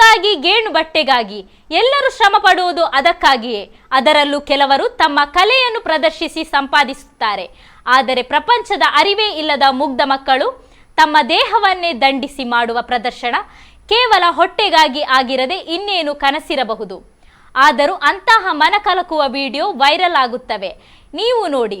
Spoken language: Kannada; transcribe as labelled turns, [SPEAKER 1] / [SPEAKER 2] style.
[SPEAKER 1] ಬಟ್ಟೆಗಾಗಿ ಗೇಣು ಬಟ್ಟೆಗಾಗಿ ಎಲ್ಲರೂ ಶ್ರಮ ಪಡುವುದು ಅದಕ್ಕಾಗಿಯೇ. ಅದರಲ್ಲೂ ಕೆಲವರು ತಮ್ಮ ಕಲೆಯನ್ನು ಪ್ರದರ್ಶಿಸಿ ಸಂಪಾದಿಸುತ್ತಾರೆ. ಆದರೆ ಪ್ರಪಂಚದ ಅರಿವೇ ಇಲ್ಲದ ಮುಗ್ಧ ಮಕ್ಕಳು ತಮ್ಮ ದೇಹವನ್ನೇ ದಂಡಿಸಿ ಮಾಡುವ ಪ್ರದರ್ಶನ ಕೇವಲ ಹೊಟ್ಟೆಗಾಗಿ ಆಗಿರದೆ ಇನ್ನೇನು ಕನಸಿರಬಹುದು. ಆದರೂ ಅಂತಹ ಮನಕಲಕುವ ವಿಡಿಯೋ ವೈರಲ್ ಆಗುತ್ತವೆ. ನೀವು ನೋಡಿ.